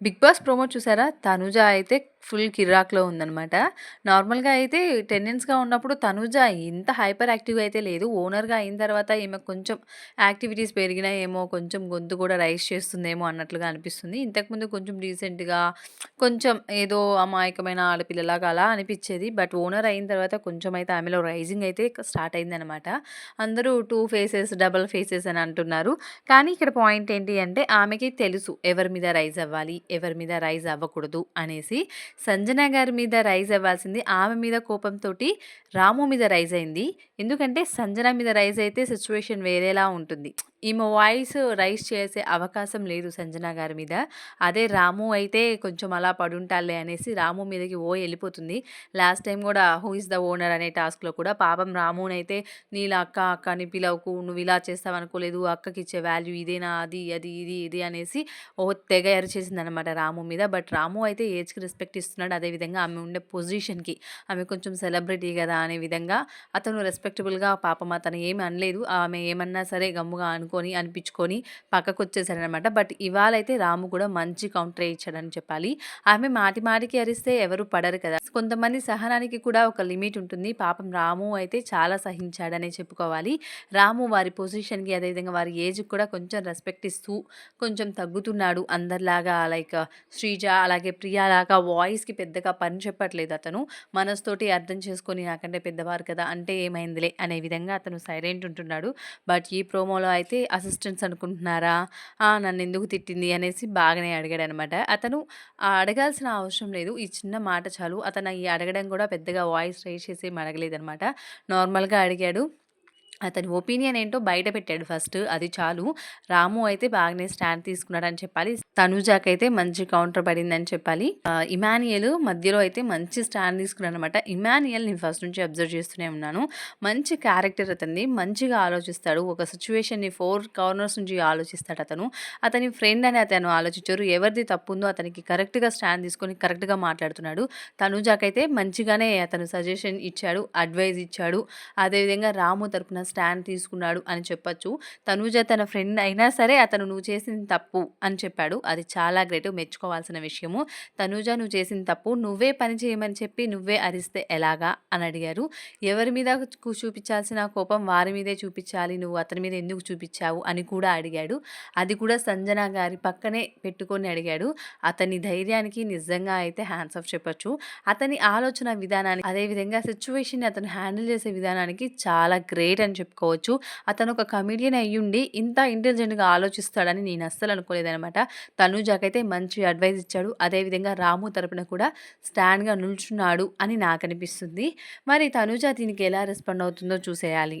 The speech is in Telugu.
బిగ్ బాస్ ప్రోమో చూసారా? తనుజ అయితే ఫుల్ కిరాక్లో ఉందనమాట. నార్మల్‌గా అయితే టెండెన్స్‌గా ఉన్నప్పుడు తనుజ ఇంత హైపర్ యాక్టివ్ అయితే లేదు. ఓనర్‌గా అయిన తర్వాత ఈమె కొంచెం యాక్టివిటీస్ పెరిగినాయేమో, కొంచెం గొంతు కూడా రైజ్ చేస్తుందేమో అన్నట్లుగా అనిపిస్తుంది. ఇంతకుముందు కొంచెం రీసెంట్గా కొంచెం ఏదో అమాయకమైన ఆడపిల్లలాగా అలా అనిపించేది బట్ ఓనర్ అయిన తర్వాత కొంచెం అయితే ఆమెలో రైజింగ్ అయితే స్టార్ట్ అయిందనమాట. అందరూ టూ ఫేసెస్, డబల్ ఫేసెస్ అని అంటున్నారు. కానీ ఇక్కడ పాయింట్ ఏంటి అంటే ఆమెకి తెలుసు ఎవరి మీద రైజ్ అవ్వాలి, ఎవరి మీద రైజ్ అవ్వకూడదు అనేసి. సంజన గారి మీద రైజ్ అవ్వాల్సింది ఆమె మీద కోపంతో రాము మీద రైజ్ అయింది. ఎందుకంటే సంజన మీద రైజ్ అయితే సిచ్యువేషన్ వేరేలా ఉంటుంది. ఈమె వాయిస్ రైస్ చేసే అవకాశం లేదు సంజన గారి మీద. అదే రాము అయితే కొంచెం అలా పడుంటాలే అనేసి రాము మీదకి ఓ వెళ్ళిపోతుంది లాస్ట్ టైం కూడా హూ ఇస్ ద ఓనర్ అనే టాస్క్‌లో కూడా పాపం రామునైతే నీలా అక్క, అక్క అని పిలవకు. నువ్వు ఇలా చేస్తావనుకోలేదు. అక్కకిచ్చే వాల్యూ ఇదేనా? అది, అది, ఇది, ఇది అనేసి ఓ తెగ అరిచేసిందనమాట రాము మీద. బట్ రాము అయితే ఏజ్‌కి రెస్పెక్ట్ ఇస్తున్నాడు. అదేవిధంగా ఆమె ఉండే పొజిషన్‌కి ఆమె కొంచెం సెలబ్రిటీ కదా అనే విధంగా అతను రెస్పెక్టబుల్‌గా పాపం అతను ఏమి అనలేదు. ఆమె ఏమన్నా సరే గమ్ముగా అనుకొని అనిపించుకొని పక్కకొచ్చేసాడనమాట. బట్ ఇవాళైతే రాము కూడా మంచి కౌంటర్ ఇచ్చాడని చెప్పాలి. ఆమె మాటి మాటికి అరిస్తే ఎవరు పడరు కదా! కొంతమంది సహనానికి కూడా ఒక లిమిట్ ఉంటుంది. పాపం రాము అయితే చాలా సహించాడనే చెప్పుకోవాలి. రాము వారి పొజిషన్‌కి అదేవిధంగా వారి ఏజ్‌కి కూడా కొంచెం రెస్పెక్ట్ ఇస్తూ కొంచెం తగ్గుతున్నాడు. అందరిలాగా లైక్ శ్రీజ అలాగే ప్రియలాగా వాయిస్‌కి పెద్దగా పని చెప్పట్లేదు అతను. మనసుతోటి అర్థం చేసుకొని నాకంటే పెద్దవారు కదా! అంటే ఏమైందిలే అనే విధంగా అతను సైలెంట్ ఉంటున్నాడు. బట్ ఈ ప్రోమోలో అయితే అసిస్టెంట్స్ అనుకుంటున్నారా? నన్ను ఎందుకు తిట్టింది అనేసి బాగానే అడిగాడు అనమాట అతను అడగాల్సిన అవసరం లేదు. ఈ చిన్న మాట చాలు. అతను ఈ అడగడం కూడా పెద్దగా వాయిస్ రైజ్ చేసి అడగలేదనమాట. నార్మల్‌గా అడిగాడు. అతని ఒపీనియన్ ఏంటో బయట పెట్టాడు ఫస్ట్. అది చాలు. రాము అయితే బాగానే స్టాండ్ తీసుకున్నాడని చెప్పాలి. తనూజకైతే మంచి కౌంటర్ పడిందని చెప్పాలి. ఇమానియల్ మధ్యలో అయితే మంచి స్టాండ్ తీసుకున్నాడు అనమాట ఇమానియల్ నేను ఫస్ట్ నుంచి అబ్జర్వ్ చేస్తూనే ఉన్నాను. మంచి క్యారెక్టర్ అతనిది. మంచిగా ఆలోచిస్తాడు. ఒక సిచ్యువేషన్ని ఫోర్ కార్నర్స్ నుంచి ఆలోచిస్తాడు అతను. అతని ఫ్రెండ్ అని అతను ఆలోచించారు ఎవరిది తప్పుందో అతనికి కరెక్ట్‌గా స్టాండ్ తీసుకొని కరెక్ట్‌గా మాట్లాడుతున్నాడు. తనుజాకైతే మంచిగానే అతను సజెషన్ ఇచ్చాడు. అడ్వైజ్ ఇచ్చాడు. అదేవిధంగా రాము తరపున స్టాండ్ తీసుకున్నాడు అని చెప్పొచ్చు. తనూజ తన ఫ్రెండ్ అయినా సరే అతను నువ్వు చేసింది తప్పు అని చెప్పాడు. అది చాలా గ్రేట్ మెచ్చుకోవాల్సిన విషయము. తనూజ నువ్వు చేసింది తప్పు. నువ్వే పని చేయమని చెప్పి నువ్వే అరిస్తే ఎలాగా అని అడిగారు. ఎవరి మీద చూపించాల్సిన కోపం వారి మీదే చూపించాలి. నువ్వు అతని మీద ఎందుకు చూపించావు అని కూడా అడిగాడు. అది కూడా సంజన గారి పక్కనే పెట్టుకొని అడిగాడు. అతని ధైర్యానికి నిజంగా అయితే హ్యాండ్స్ ఆఫ్ చెప్పొచ్చు. అతని ఆలోచన విధానానికి అదేవిధంగా సిచ్యువేషన్ అతను హ్యాండిల్ చేసే విధానానికి చాలా గ్రేట్ అని చెప్పుకోవచ్చు. అతను ఒక కమెడియన్ అయ్యుండి ఇంత ఇంటెలిజెంట్‌గా ఆలోచిస్తాడని నేను అస్సలు అనుకోలేదనమాట. తనుజాకైతే మంచి అడ్వైస్ ఇచ్చాడు. అదేవిధంగా రాము తరపున కూడా స్టాండ్‌గా నిల్చున్నాడు అని నాకు అనిపిస్తుంది మరి తనుజ దీనికి ఎలా రెస్పాండ్ అవుతుందో చూసేయాలి.